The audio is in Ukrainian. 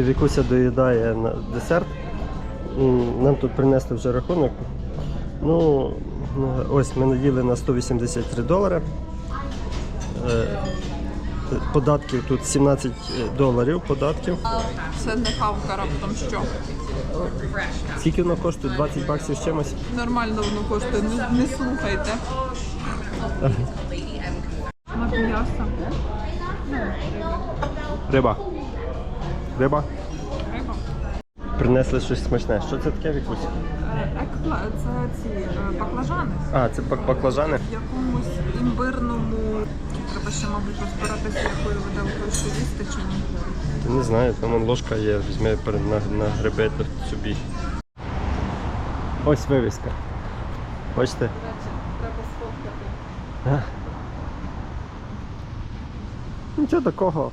Вікуся доїдає на десерт. Нам тут принесли вже рахунок. Ну, ось ми наділи на 183 долари. Е, Податків тут 17 доларів податків. Це не хавка раптом що. Скільки воно коштує? 20 баксів з чимось? Нормально воно коштує, не, не слухайте. Риба. Риба. Риба. Принесли щось смачне. Що це таке, Вікусь? Е, Екла, це ці е, баклажани А, це бак- баклажани. в якомусь імбирному. Треба ще, мабуть, розбиратися, якою виделкою що їсти чи ні. Не знаю, там ложка є, візьми на, на гриби тут собі. Ось вивіска. Бачите? Треба сфоткати. Нічого такого.